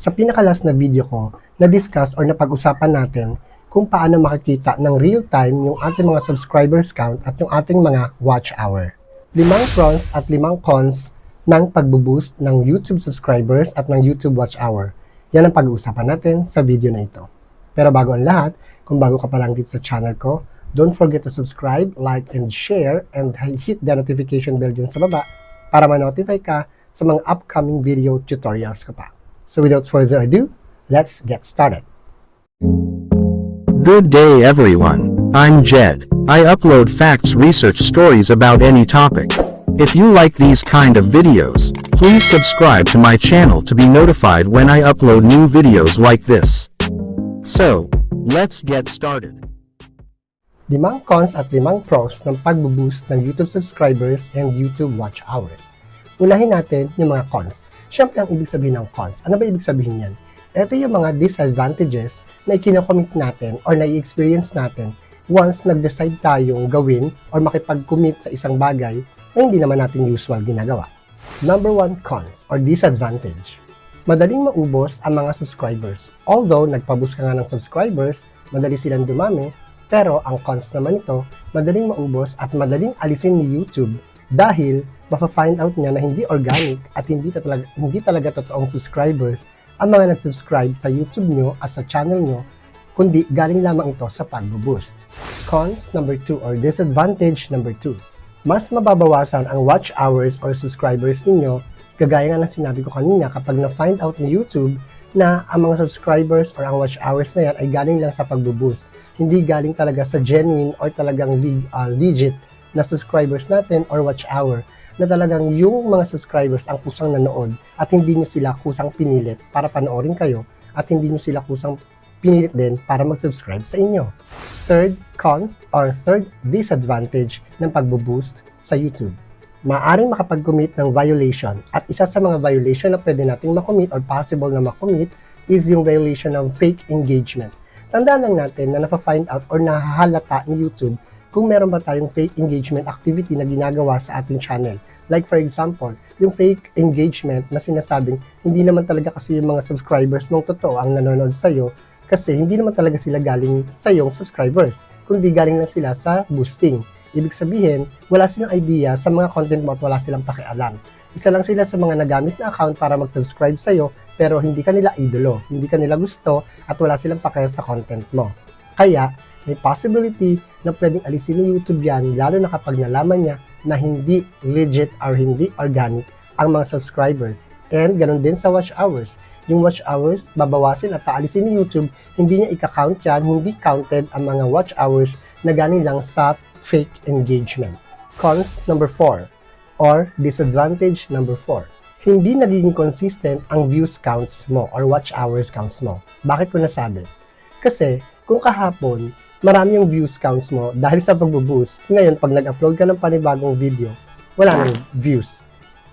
Sa pinakalas na video ko, na-discuss or napag-usapan natin kung paano makikita ng real-time yung ating mga subscribers count at yung ating mga watch hour. Limang pros at limang cons ng pagbo-boost ng YouTube subscribers at ng YouTube watch hour. Yan ang pag-uusapan natin sa video na ito. Pero bago ang lahat, kung bago ka pa lang dito sa channel ko, don't forget to subscribe, like, and share, and hit the notification bell dyan sa baba para ma-notify ka sa mga upcoming video tutorials ko pa. So without further ado, let's get started. Good day everyone. I'm Jed. I upload facts research stories about any topic. If you like these kind of videos, please subscribe to my channel to be notified when I upload new videos like this. So, let's get started. Limang cons at limang pros ng pagbo-boost ng YouTube subscribers and YouTube watch hours. Unahin natin yung mga cons. Siyempre, ang ibig sabihin ng cons. Ano ba ibig sabihin yan? Ito yung mga disadvantages na ikinocommit natin or na-experience natin once nag-decide tayong gawin or makipag-commit sa isang bagay na hindi naman natin usual ginagawa. Number one cons or disadvantage. Madaling maubos ang mga subscribers. Although nagpaboost ka nga ng subscribers, madali silang dumami, pero ang cons naman ito, madaling maubos at madaling alisin ni YouTube dahil mapafind out niya na hindi organic at hindi talaga, hindi talaga totoong subscribers ang mga nag-subscribe sa YouTube nyo at sa channel nyo, kundi galing lamang ito sa pag-boost. Cons number 2 or disadvantage number 2. Mas mababawasan ang watch hours or subscribers ninyo kagaya nga ng sinabi ko kanina kapag na-find out ni YouTube na ang mga subscribers or ang watch hours na yan ay galing lang sa pag-boost. Hindi galing talaga sa genuine or talagang uh, legit na subscribers natin or watch hour na talagang yung mga subscribers ang kusang nanood at hindi nyo sila kusang pinilit para panoorin kayo at hindi nyo sila kusang pinilit din para mag-subscribe sa inyo. Third cons or third disadvantage ng pagbo-boost sa YouTube. Maaring makapag-commit ng violation at isa sa mga violation na pwede nating makommit or possible na makommit is yung violation ng fake engagement. Tandaan lang natin na napafind out or nahahalata ni YouTube kung meron ba tayong fake engagement activity na ginagawa sa ating channel. Like for example, yung fake engagement na sinasabing hindi naman talaga kasi yung mga subscribers nung totoo ang nanonood sa'yo kasi hindi naman talaga sila galing sa iyong subscribers, kundi galing lang sila sa boosting. Ibig sabihin, wala silang idea sa mga content mo at wala silang pakialam. Isa lang sila sa mga nagamit na account para mag-subscribe sa'yo pero hindi kanila idolo, hindi kanila gusto at wala silang pakialam sa content mo. Kaya, may possibility na pwedeng alisin ni YouTube yan lalo na kapag nalaman niya na hindi legit or hindi organic ang mga subscribers. And ganun din sa watch hours. Yung watch hours, babawasin at paalisin ni YouTube, hindi niya ika-count yan, hindi counted ang mga watch hours na galing lang sa fake engagement. Cons number 4 or disadvantage number 4. Hindi nagiging consistent ang views counts mo or watch hours counts mo. Bakit ko nasabi? Kasi kung kahapon, marami yung views counts mo dahil sa pagbo-boost. Ngayon, pag nag-upload ka ng panibagong video, wala nang views.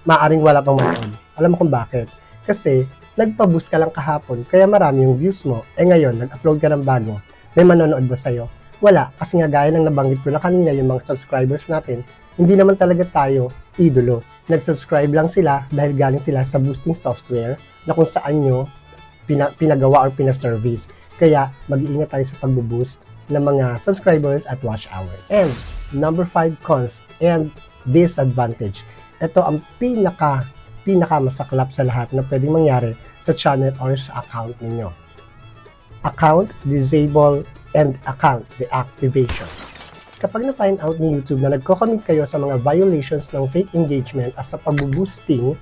Maaring wala pang manood. Alam mo kung bakit? Kasi, nagpa-boost ka lang kahapon, kaya marami yung views mo. Eh ngayon, nag-upload ka ng bago, may manonood ba sa'yo? Wala, kasi nga gaya ng nabanggit ko na kanina yung mga subscribers natin, hindi naman talaga tayo idolo. Nag-subscribe lang sila dahil galing sila sa boosting software na kung saan nyo pina- pinagawa or pina-service. Kaya mag-iingat tayo sa pagbo-boost ng mga subscribers at watch hours. And number 5 cons and disadvantage. Ito ang pinaka pinaka masaklap sa lahat na pwedeng mangyari sa channel or sa account ninyo. Account disable and account deactivation. Kapag na-find out ni YouTube na nagko-commit kayo sa mga violations ng fake engagement at sa pag-boosting,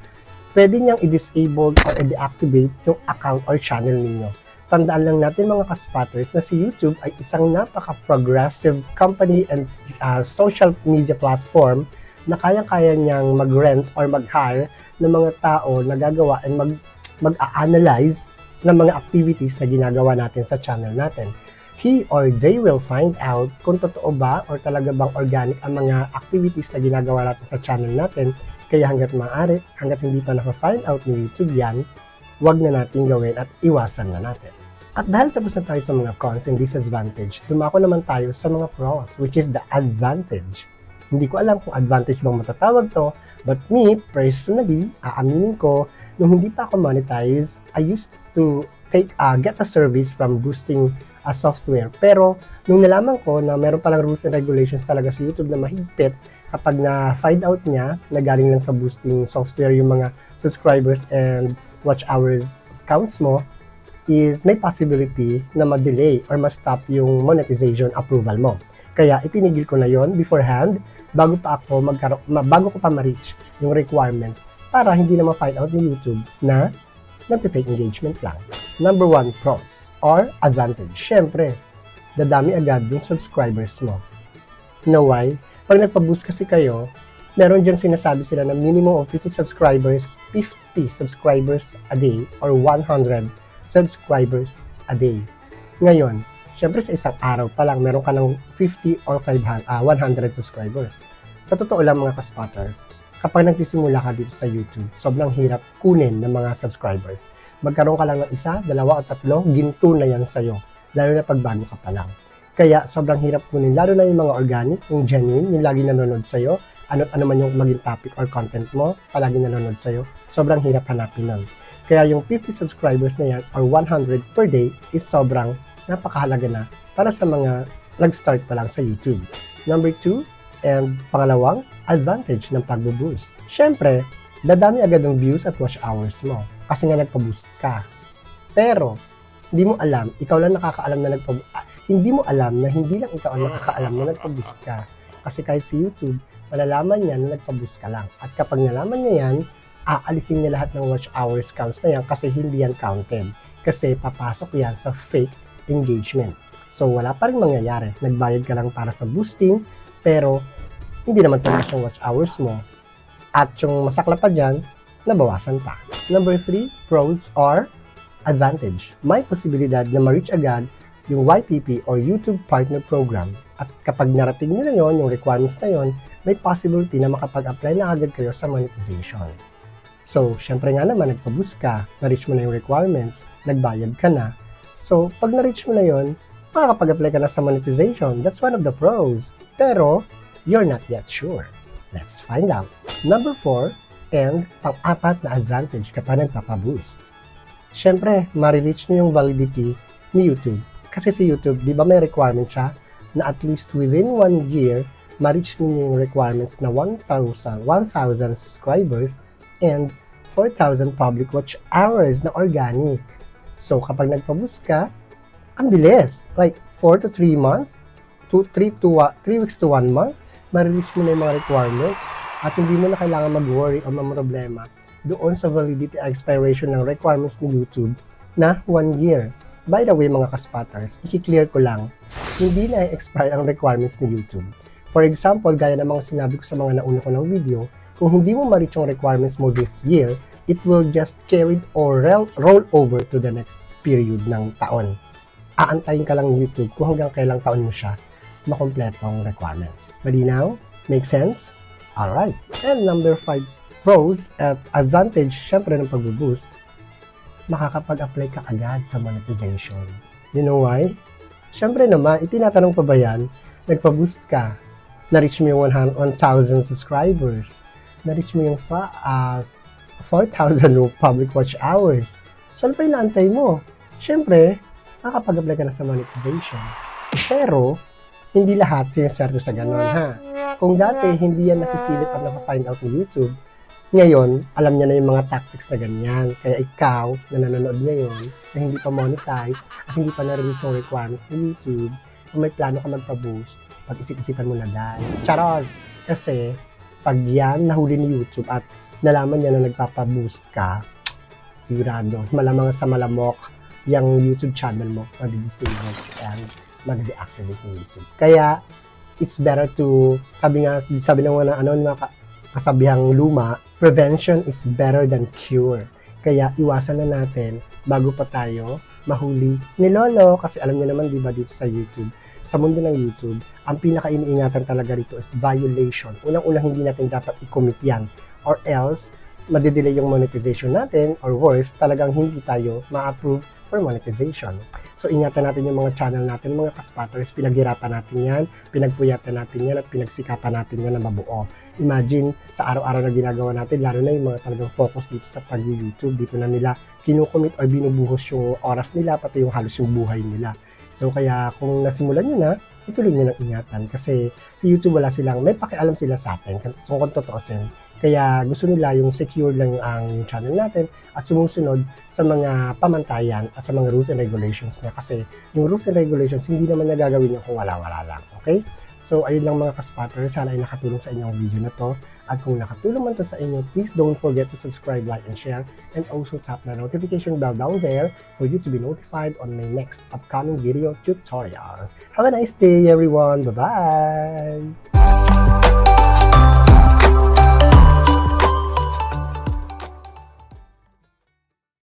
pwede niyang i-disable or i-deactivate yung account or channel ninyo. Tandaan lang natin mga kaspatters na si YouTube ay isang napaka-progressive company and uh, social media platform na kaya-kaya niyang mag-rent or mag-hire ng mga tao na gagawa and mag, mag-analyze ng mga activities na ginagawa natin sa channel natin. He or they will find out kung totoo ba or talaga bang organic ang mga activities na ginagawa natin sa channel natin. Kaya hanggat maaari, hanggat hindi pa na-find out ni YouTube yan, wag na natin gawin at iwasan na natin. At dahil tapos na tayo sa mga cons and disadvantage, dumako naman tayo sa mga pros, which is the advantage. Hindi ko alam kung advantage bang matatawag to, but me, personally, aaminin ko, nung hindi pa ako monetize, I used to take uh, get a service from boosting a software. Pero nung nalaman ko na meron palang rules and regulations talaga sa YouTube na mahigpit kapag na-find out niya na galing lang sa boosting software yung mga subscribers and watch hours counts mo, is may possibility na ma-delay or ma-stop yung monetization approval mo. Kaya itinigil ko na yon beforehand bago pa ako magkaroon, ma- bago ko pa ma-reach yung requirements para hindi na ma-find out ni YouTube na nag-fake engagement lang. Number one, pros or advantage. Siyempre, dadami agad yung subscribers mo. Know why? Pag nagpa-boost kasi kayo, meron dyan sinasabi sila na minimum of 50 subscribers, 50 subscribers a day or 100 subscribers a day. Ngayon, syempre sa isang araw pa lang, meron ka ng 50 or 500, ah, 100 subscribers. Sa totoo lang mga kaspotters, kapag nagsisimula ka dito sa YouTube, sobrang hirap kunin ng mga subscribers. Magkaroon ka lang ng isa, dalawa o tatlo, ginto na yan sa'yo. Lalo na pag bago ka pa lang. Kaya sobrang hirap kunin, lalo na yung mga organic, yung genuine, yung lagi nanonood sa'yo, ano, ano man yung maging topic or content mo, palagi nanonood sa'yo, sobrang hirap hanapin nun. Kaya yung 50 subscribers na yan or 100 per day is sobrang napakahalaga na para sa mga nag-start pa lang sa YouTube. Number 2, and pangalawang, advantage ng pagbo-boost. Siyempre, dadami agad ang views at watch hours mo kasi nga nagpa-boost ka. Pero, hindi mo alam, ikaw lang nakakaalam na nagpa ah, hindi mo alam na hindi lang ikaw ang nakakaalam na nagpa-boost ka. Kasi kahit sa YouTube, malalaman niya na nagpa-boost ka lang. At kapag nalaman niya yan, aalisin niya lahat ng watch hours counts na yan kasi hindi yan counted. Kasi papasok yan sa fake engagement. So, wala pa rin mangyayari. Nagbayad ka lang para sa boosting, pero hindi naman tumaas yung watch hours mo. At yung masakla pa dyan, nabawasan pa. Number 3, pros or advantage. May posibilidad na ma-reach agad yung YPP or YouTube Partner Program. At kapag narating nyo na yon, yung requirements na yon, may possibility na makapag-apply na agad kayo sa monetization. So, syempre nga naman, nagpa-boost ka, na-reach mo na yung requirements, nagbayad ka na. So, pag na-reach mo na yon, makakapag-apply ka na sa monetization. That's one of the pros. Pero, you're not yet sure. Let's find out. Number 4, and pang-apat na advantage kapag nagpapa-boost. Siyempre, ma-reach nyo yung validity ni YouTube. Kasi si YouTube, di ba may requirement siya na at least within one year, ma-reach ninyo yung requirements na 1,000 1,000 subscribers and 4,000 public watch hours na organic. So, kapag nagpa-boost ka, ang bilis. Like, 4 to 3 months, 2, 3 to 3 weeks to 1 month, ma-reach mo na yung mga requirements at hindi mo na kailangan mag-worry o problema doon sa validity expiration ng requirements ni YouTube na 1 year. By the way, mga kaspotters, i-clear ko lang, hindi na expire ang requirements ni YouTube. For example, gaya ng mga sinabi ko sa mga nauna ko ng video, kung hindi mo ma-reach yung requirements mo this year, it will just carry or roll, over to the next period ng taon. Aantayin ka lang ng YouTube kung hanggang kailang taon mo siya makompleto ang requirements. Malinaw? Make sense? Alright. And number 5, pros at advantage syempre ng pag-boost, makakapag-apply ka agad sa monetization. You know why? Syempre naman, itinatanong pa ba yan, nagpa-boost ka, na-reach mo yung 1,000 subscribers, na-reach mo yung uh, 4,000 public watch hours. So, ano pa inaantay mo? Syempre, makakapag-apply ka na sa monetization. Pero, hindi lahat siniswerte sa ganun, ha? Kung dati, hindi yan nasisilip at napafind out ni YouTube, ngayon, alam niya na yung mga tactics na ganyan. Kaya ikaw, na nanonood ngayon, na hindi pa monetize, at hindi pa na-reach yung requirements ni YouTube, kung may plano ka magpa-boost, pag-isip-isipan mo na dahil. Charot! Kasi, pag yan nahuli ni YouTube at nalaman niya na nagpapa-boost ka, sigurado, malamang sa malamok, yung YouTube channel mo, mag-disable and mag-deactivate ng YouTube. Kaya, it's better to, sabi nga, sabi ng mga, ano, mga kasabihang luma, prevention is better than cure. Kaya iwasan na natin bago pa tayo mahuli ni Lolo kasi alam niyo naman 'di ba dito sa YouTube, sa mundo ng YouTube, ang pinaka-iniingatan talaga rito is violation. Unang-una hindi natin dapat i-commit 'yan or else madidelay yung monetization natin or worse, talagang hindi tayo ma-approve for monetization. So, ingatan natin yung mga channel natin, mga kaspotters. Pinaghirapan natin yan, pinagpuyatan natin yan, at pinagsikapan natin yan na mabuo. Imagine, sa araw-araw na ginagawa natin, lalo na yung mga talagang focus dito sa pag-YouTube, dito na nila kinukumit or binubuhos yung oras nila, pati yung halos yung buhay nila. So, kaya kung nasimulan nyo na, ituloy nyo ng ingatan kasi sa YouTube wala silang, may pakialam sila sa atin kung kung totoosin. Kaya gusto nila yung secure lang ang channel natin at sumusunod sa mga pamantayan at sa mga rules and regulations niya kasi yung rules and regulations hindi naman niya kung wala-wala lang. Okay? So, ayun lang mga kaspotter. Sana ay nakatulong sa inyo ang video na to. At kung nakatulong man to sa inyo, please don't forget to subscribe, like, and share. And also tap the notification bell down there for you to be notified on my next upcoming video tutorials. Have a nice day, everyone. Bye-bye!